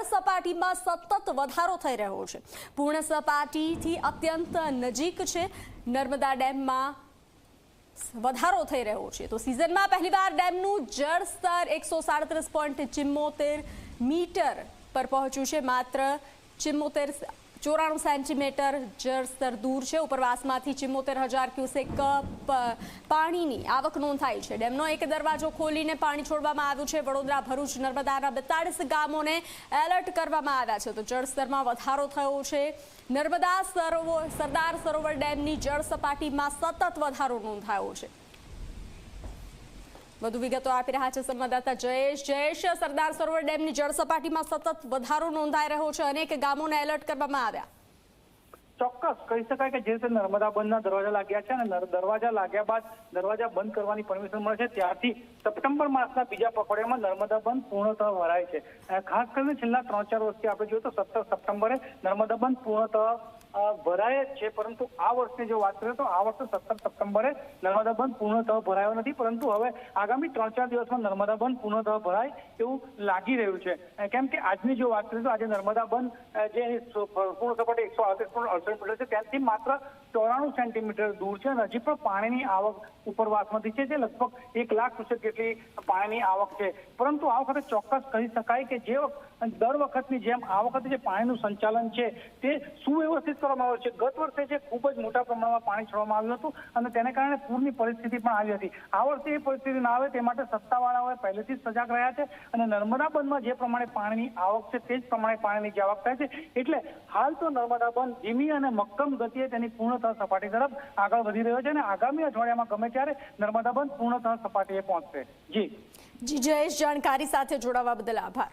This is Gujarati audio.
જળ સપાટીમાં સતત વધારો થઈ રહ્યો છે. પૂર્ણ સપાટીથી અત્યંત નજીક છે. નર્મદા ડેમમાં વધારો થઈ રહ્યો છે. તો સિઝનમાં પહેલીવાર ડેમનું જળ સ્તર એકસો સાડત્રીસ પોઈન્ટ ચિમ્મોતેર મીટર પર પહોંચ્યું છે. માત્ર ચિમ્મોતેર ચોરાણું સેન્ટીમીટર જળસ્તર દૂર છે. ઉપરવાસમાંથી ચિમ્મોતેર હજાર ક્યુસેક પાણીની આવક નોંધાઈ છે. ડેમનો એક દરવાજો ખોલીને પાણી છોડવામાં આવ્યું છે. વડોદરા, ભરૂચ, નર્મદાના બેતાળીસ ગામોને એલર્ટ કરવામાં આવ્યા છે. તો જળસ્તરમાં વધારો થયો છે. નર્મદા સરોવર, સરદાર સરોવર ડેમની જળ સપાટીમાં સતત વધારો નોંધાયો છે. વધુ વિગતો આપી રહ્યા છે સંવાદદાતા જયેશ. જયેશ, સરદાર સરોવર ડેમની જળ સપાટીમાં સતત વધારો નોંધાઈ રહ્યો છે. અનેક ગામોને એલર્ટ કરવામાં આવ્યા. ચોક્કસ, કહી શકાય કે જે રીતે નર્મદા બંધના દરવાજા લાગ્યા છે અને દરવાજા લાગ્યા બાદ દરવાજા બંધ કરવાની પરમિશન મળે છે. ત્યારથી સપ્ટેમ્બર માસના બીજા પખવાડિયામાં નર્મદા બંધ પૂર્ણતઃ ભરાય છે. ખાસ કરીને છેલ્લા ત્રણ ચાર વર્ષથી આપણે જોઈએ તો સત્તર સપ્ટેમ્બરે નર્મદા બંધ પૂર્ણતઃ ભરાય જ છે, પરંતુ આ વર્ષની જો વાત કરીએ તો આ વર્ષે સત્તર સપ્ટેમ્બરે નર્મદા બંધ પૂર્ણતઃ ભરાયો નથી, પરંતુ હવે આગામી ત્રણ ચાર દિવસમાં નર્મદા બંધ પૂર્ણતઃ ભરાય એવું લાગી રહ્યું છે. કેમ કે આજની જો વાત કરીએ તો આજે નર્મદા બંધ જે પૂર્ણ સપાટી એકસો અડત્રીસ પોઈન્ટ અડસઠ મીટર છે, ત્યાંથી માત્ર ચોરાણું સેન્ટીમીટર દૂર છે અને હજી પણ પાણીની આવક ઉપરવાસમાંથી છે, જે લગભગ એક લાખ ક્યુસેક જેટલી પાણીની આવક છે. પરંતુ આ વખતે ચોક્કસ કહી શકાય કે જે દર વખતની જેમ આ વખતે જે પાણીનું સંચાલન છે, તે સુવ્યવસ્થિત કરવામાં આવ્યો છે. ગત વર્ષે જે ખૂબ જ મોટા પ્રમાણમાં પાણી છોડવામાં આવ્યું હતું અને તેને કારણે પૂરની પરિસ્થિતિ પણ આવી હતી. આ વર્ષે એ પરિસ્થિતિ ના આવે તે માટે સત્તાવાળાઓએ પહેલેથી જ સજાગ રહ્યા છે અને નર્મદા બંધમાં જે પ્રમાણે પાણીની આવક છે તે જ પ્રમાણે પાણીની જે આવક થાય છે. એટલે હાલ તો નર્મદા બંધ ધીમી અને મક્કમ ગતિએ તેની પૂર્ણતઃ સપાટી તરફ આગળ વધી રહ્યો છે અને આગામી અઠવાડિયામાં ગમે ત્યારે નર્મદા બંધ પૂર્ણતઃ સપાટીએ પહોંચશે. જી. જી, જયેશ, જાણકારી સાથે જોડાવા બદલ આભાર.